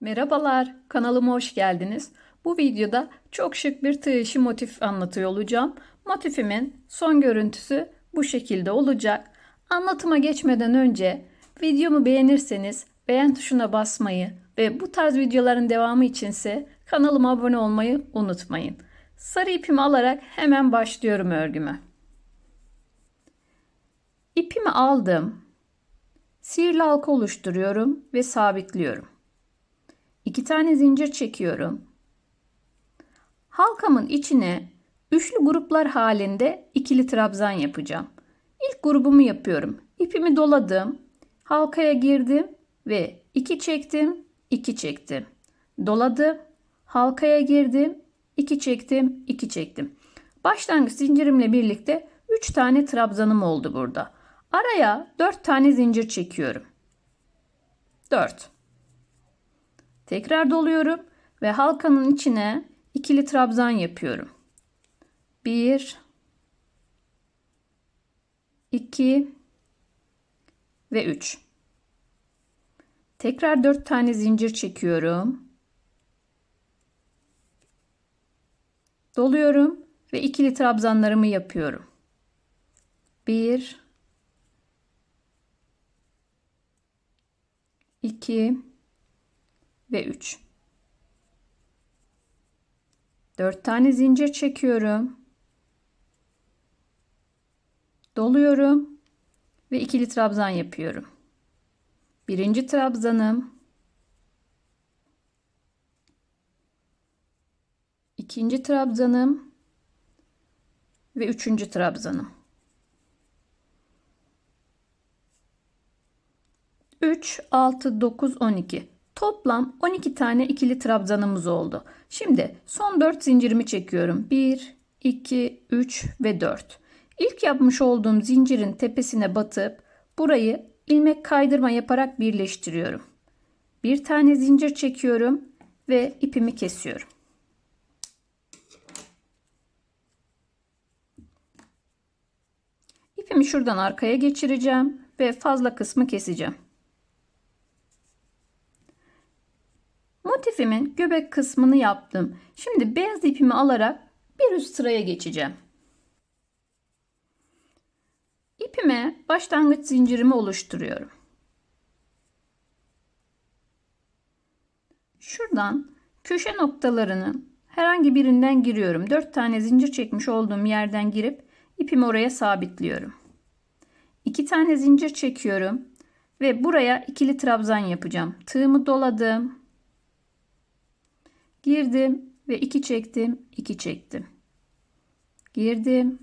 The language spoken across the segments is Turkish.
Merhabalar, kanalıma hoş geldiniz. Bu videoda çok şık bir tığ işi motif anlatıyor olacağım. Motifimin son görüntüsü bu şekilde olacak. Anlatıma geçmeden önce videomu beğenirseniz beğen tuşuna basmayı ve bu tarz videoların devamı içinse kanalıma abone olmayı unutmayın. Sarı ipimi alarak hemen başlıyorum örgüme. İpimi aldım. Sihirli halka oluşturuyorum ve sabitliyorum. İki tane zincir çekiyorum. Halkamın içine üçlü gruplar halinde ikili trabzan yapacağım. İlk grubumu yapıyorum. İpimi doladım. Halkaya girdim ve iki çektim, iki çektim. Doladım. Halkaya girdim, iki çektim, iki çektim. Başlangıç zincirimle birlikte 3 tane trabzanım oldu burada. Araya 4 tane zincir çekiyorum. 4 Tekrar doluyorum ve halkanın içine ikili trabzan yapıyorum. 1 2 ve 3. Tekrar 4 tane zincir çekiyorum. Doluyorum ve ikili trabzanlarımı yapıyorum. 1 2 ve 3. 4 tane zincir çekiyorum. Doluyorum ve ikili trabzan yapıyorum. Birinci trabzanım. ikinci trabzanım ve üçüncü trabzanım. 3, 6, 9, 12. Toplam 12 tane ikili trabzanımız oldu. Şimdi son 4 zincirimi çekiyorum. 1, 2, 3 ve 4. İlk yapmış olduğum zincirin tepesine batıp burayı ilmek kaydırma yaparak birleştiriyorum. Bir tane zincir çekiyorum ve ipimi kesiyorum. İpimi şuradan arkaya geçireceğim ve fazla kısmı keseceğim. Motifimin göbek kısmını yaptım. Şimdi beyaz ipimi alarak bir üst sıraya geçeceğim. İpime başlangıç zincirimi oluşturuyorum. Şuradan köşe noktalarının herhangi birinden giriyorum. 4 tane zincir çekmiş olduğum yerden girip ipimi oraya sabitliyorum. 2 tane zincir çekiyorum ve buraya ikili trabzan yapacağım. Tığımı doladım. Girdim ve 2 çektim, 2 çektim. Girdim,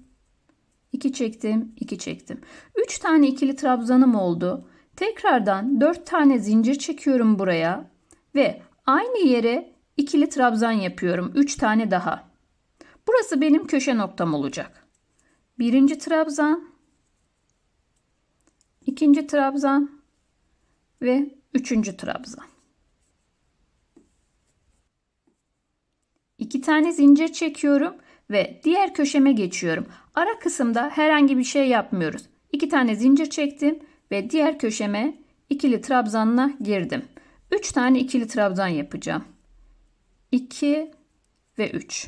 2 çektim, 2 çektim. 3 tane ikili trabzanım oldu. Tekrardan 4 tane zincir çekiyorum buraya ve aynı yere ikili trabzan yapıyorum. 3 tane daha. Burası benim köşe noktam olacak. Birinci trabzan, ikinci trabzan ve üçüncü trabzan. İki tane zincir çekiyorum ve diğer köşeme geçiyorum. Ara kısımda herhangi bir şey yapmıyoruz. İki tane zincir çektim ve diğer köşeme ikili trabzanla girdim. Üç tane ikili trabzan yapacağım. 2 ve 3.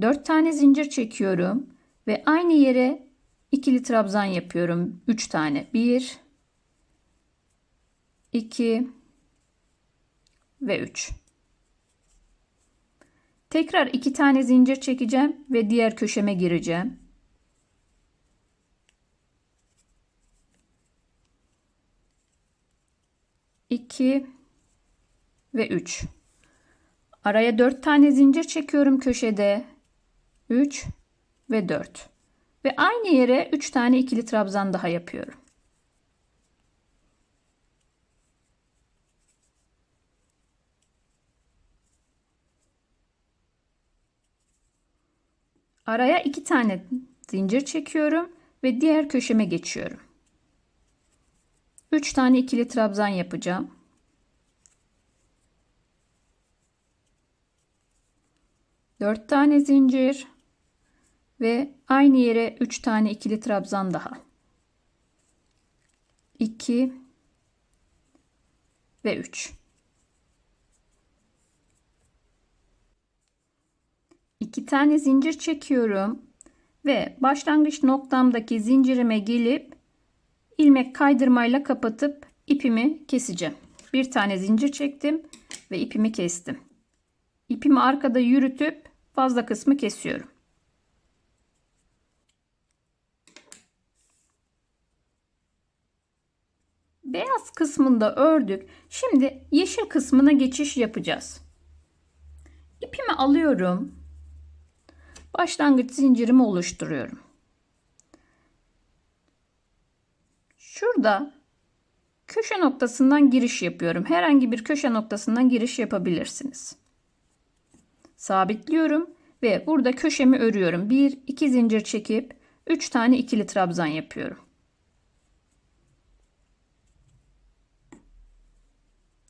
4 tane zincir çekiyorum ve aynı yere ikili trabzan yapıyorum. 3 tane. 1 2 ve 3. Tekrar iki tane zincir çekeceğim ve diğer köşeme gireceğim. İki ve üç. Araya dört tane zincir çekiyorum köşede. Üç ve dört. Ve aynı yere üç tane ikili trabzan daha yapıyorum. Araya iki tane zincir çekiyorum ve diğer köşeme geçiyorum. Üç tane ikili trabzan yapacağım. Dört tane zincir ve aynı yere üç tane ikili trabzan daha. 2 ve 3. 2 tane zincir çekiyorum ve başlangıç noktamdaki zincirime gelip ilmek kaydırmayla kapatıp ipimi keseceğim. Bir tane zincir çektim ve ipimi kestim. İpimi arkada yürütüp fazla kısmı kesiyorum. Beyaz kısmında ördük. Şimdi yeşil kısmına geçiş yapacağız. İpimi alıyorum. Başlangıç zincirimi oluşturuyorum. Şurada köşe noktasından giriş yapıyorum. Herhangi bir köşe noktasından giriş yapabilirsiniz. Sabitliyorum ve burada köşemi örüyorum. 1 2 zincir çekip 3 tane ikili trabzan yapıyorum.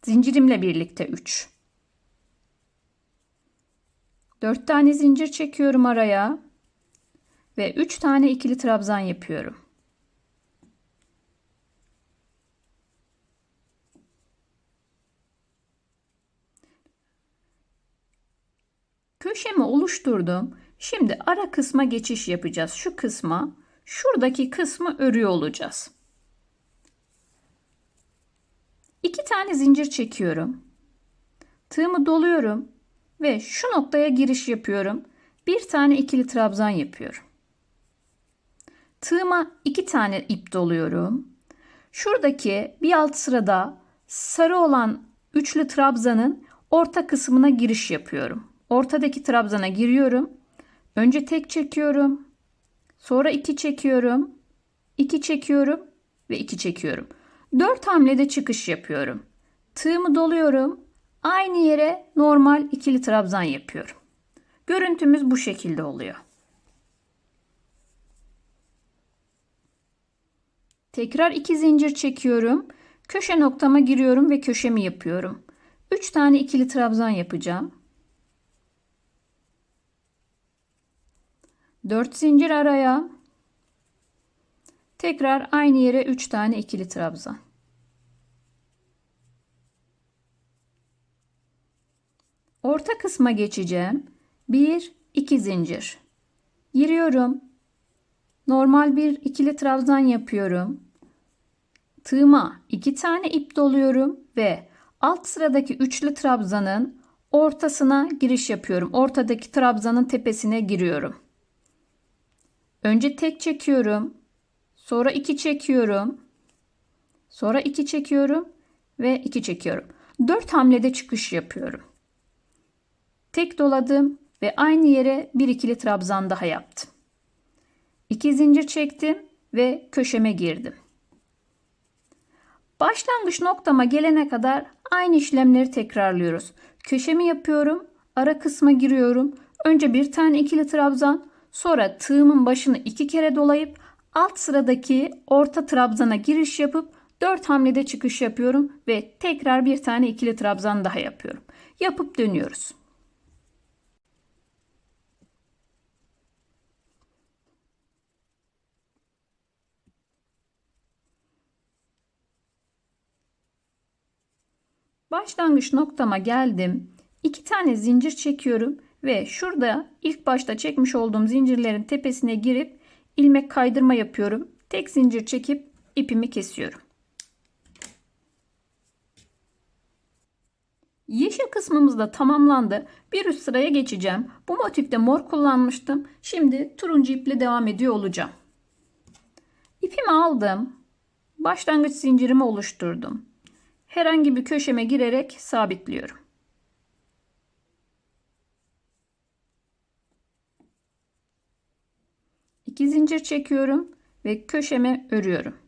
Zincirimle birlikte 3. 4 tane zincir çekiyorum araya ve 3 tane ikili trabzan yapıyorum. Köşemi oluşturdum. Şimdi ara kısma geçiş yapacağız. Şu kısma, şuradaki kısmı örüyor olacağız. İki tane zincir çekiyorum. Tığımı doluyorum ve şu noktaya giriş yapıyorum. Bir tane ikili trabzan yapıyorum. Tığıma iki tane ip doluyorum. Şuradaki bir alt sırada sarı olan üçlü trabzanın orta kısmına giriş yapıyorum. Ortadaki trabzana giriyorum. Önce tek çekiyorum. Sonra iki çekiyorum. iki çekiyorum ve iki çekiyorum. Dört hamlede çıkış yapıyorum. Tığımı doluyorum. Aynı yere normal ikili trabzan yapıyorum. Görüntümüz bu şekilde oluyor. Tekrar iki zincir çekiyorum. Köşe noktama giriyorum ve köşemi yapıyorum. 3 tane ikili trabzan yapacağım. 4 zincir araya. Tekrar aynı yere 3 tane ikili trabzan. Orta kısma geçeceğim. 1 2 zincir. Giriyorum. Normal bir ikili trabzan yapıyorum. Tığıma 2 tane ip doluyorum ve alt sıradaki üçlü trabzanın ortasına giriş yapıyorum. Ortadaki trabzanın tepesine giriyorum. Önce tek çekiyorum. Sonra iki çekiyorum. Sonra iki çekiyorum ve iki çekiyorum. Dört hamlede çıkış yapıyorum. Tek doladım ve aynı yere bir ikili trabzan daha yaptım. İki zincir çektim ve köşeme girdim. Başlangıç noktama gelene kadar aynı işlemleri tekrarlıyoruz. Köşemi yapıyorum, ara kısma giriyorum. Önce bir tane ikili trabzan, sonra tığımın başını iki kere dolayıp alt sıradaki orta trabzana giriş yapıp 4 hamlede çıkış yapıyorum ve tekrar bir tane ikili trabzan daha yapıyorum. Yapıp dönüyoruz. Başlangıç noktama geldim. İki tane zincir çekiyorum ve şurada ilk başta çekmiş olduğum zincirlerin tepesine girip ilmek kaydırma yapıyorum. Tek zincir çekip ipimi kesiyorum. Yeşil kısmımız da tamamlandı. Bir üst sıraya geçeceğim. Bu motifte mor kullanmıştım. Şimdi turuncu iple devam ediyor olacağım. İpimi aldım. Başlangıç zincirimi oluşturdum herhangi bir köşeme girerek sabitliyorum. İki zincir çekiyorum ve köşeme örüyorum.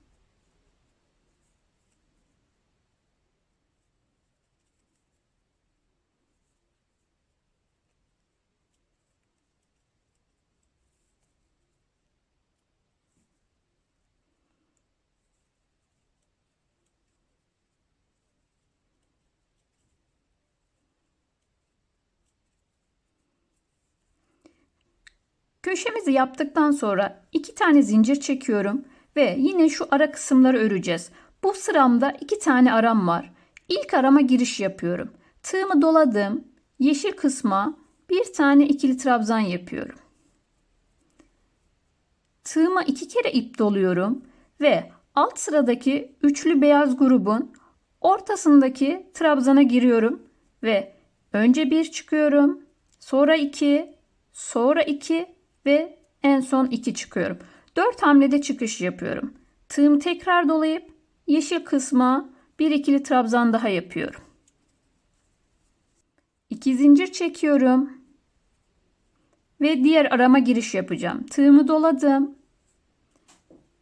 Köşemizi yaptıktan sonra iki tane zincir çekiyorum ve yine şu ara kısımları öreceğiz. Bu sıramda iki tane aram var. İlk arama giriş yapıyorum. Tığımı doladım. Yeşil kısma bir tane ikili trabzan yapıyorum. Tığıma iki kere ip doluyorum ve alt sıradaki üçlü beyaz grubun ortasındaki trabzana giriyorum ve önce bir çıkıyorum, sonra iki, sonra iki ve en son iki çıkıyorum. Dört hamlede çıkış yapıyorum. Tığımı tekrar dolayıp yeşil kısma bir ikili trabzan daha yapıyorum. İki zincir çekiyorum. Ve diğer arama giriş yapacağım. Tığımı doladım.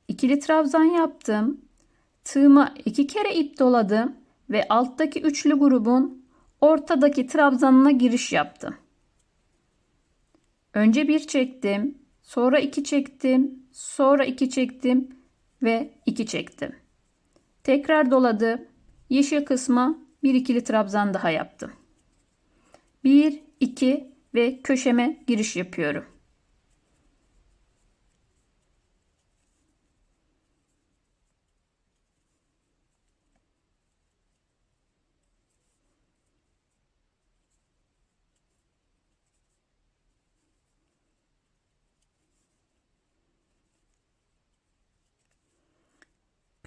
İkili trabzan yaptım. Tığıma iki kere ip doladım ve alttaki üçlü grubun ortadaki trabzanına giriş yaptım. Önce bir çektim, sonra iki çektim, sonra iki çektim ve iki çektim. Tekrar doladım. Yeşil kısma bir ikili trabzan daha yaptım. 1, 2 ve köşeme giriş yapıyorum.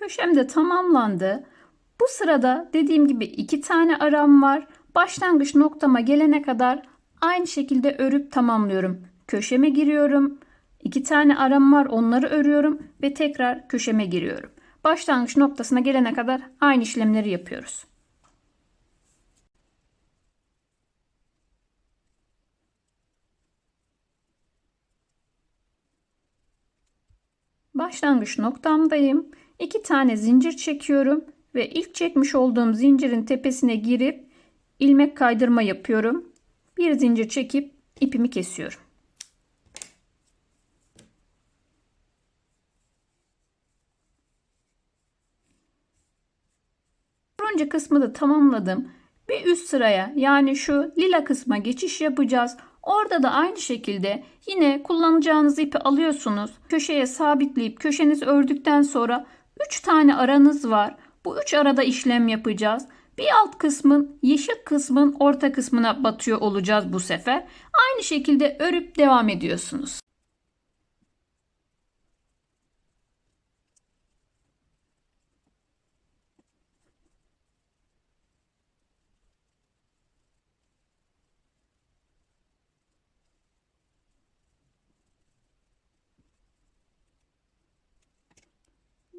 Köşem de tamamlandı. Bu sırada dediğim gibi iki tane aram var. Başlangıç noktama gelene kadar aynı şekilde örüp tamamlıyorum. Köşeme giriyorum. İki tane aram var onları örüyorum ve tekrar köşeme giriyorum. Başlangıç noktasına gelene kadar aynı işlemleri yapıyoruz. Başlangıç noktamdayım. İki tane zincir çekiyorum ve ilk çekmiş olduğum zincirin tepesine girip ilmek kaydırma yapıyorum. Bir zincir çekip ipimi kesiyorum. Turuncu kısmı da tamamladım. Bir üst sıraya yani şu lila kısma geçiş yapacağız. Orada da aynı şekilde yine kullanacağınız ipi alıyorsunuz. Köşeye sabitleyip köşenizi ördükten sonra 3 tane aranız var. Bu 3 arada işlem yapacağız. Bir alt kısmın yeşil kısmın orta kısmına batıyor olacağız bu sefer. Aynı şekilde örüp devam ediyorsunuz.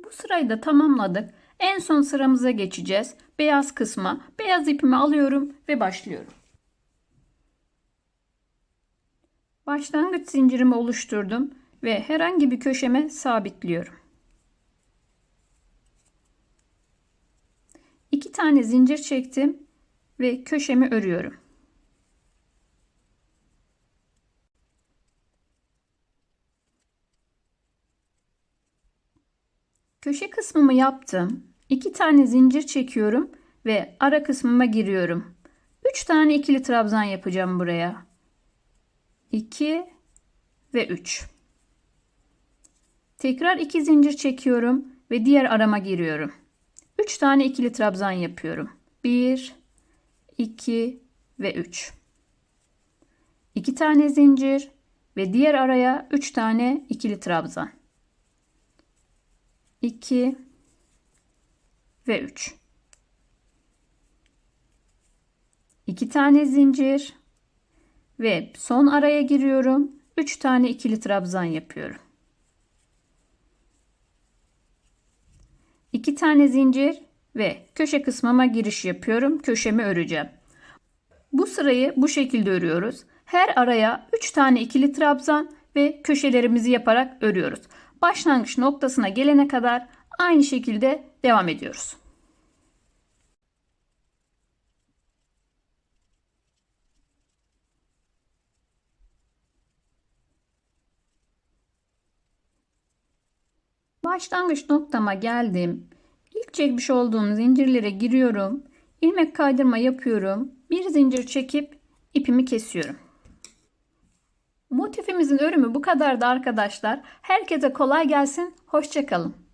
Bu sırayı da tamamladık. En son sıramıza geçeceğiz. Beyaz kısma. Beyaz ipimi alıyorum ve başlıyorum. Başlangıç zincirimi oluşturdum ve herhangi bir köşeme sabitliyorum. İki tane zincir çektim ve köşemi örüyorum. Köşe kısmımı yaptım. 2 tane zincir çekiyorum ve ara kısmıma giriyorum. 3 tane ikili trabzan yapacağım buraya. 2 ve 3. Tekrar 2 zincir çekiyorum ve diğer arama giriyorum. 3 tane ikili trabzan yapıyorum. 1 2 ve 3. 2 tane zincir ve diğer araya 3 tane ikili trabzan. 2 ve 3. 2 tane zincir ve son araya giriyorum. 3 tane ikili trabzan yapıyorum. 2 tane zincir ve köşe kısmıma giriş yapıyorum. Köşemi öreceğim. Bu sırayı bu şekilde örüyoruz. Her araya 3 tane ikili trabzan ve köşelerimizi yaparak örüyoruz başlangıç noktasına gelene kadar aynı şekilde devam ediyoruz. Başlangıç noktama geldim. İlk çekmiş olduğum zincirlere giriyorum. İlmek kaydırma yapıyorum. Bir zincir çekip ipimi kesiyorum. Motifimizin örümü bu kadardı arkadaşlar. Herkese kolay gelsin. Hoşçakalın.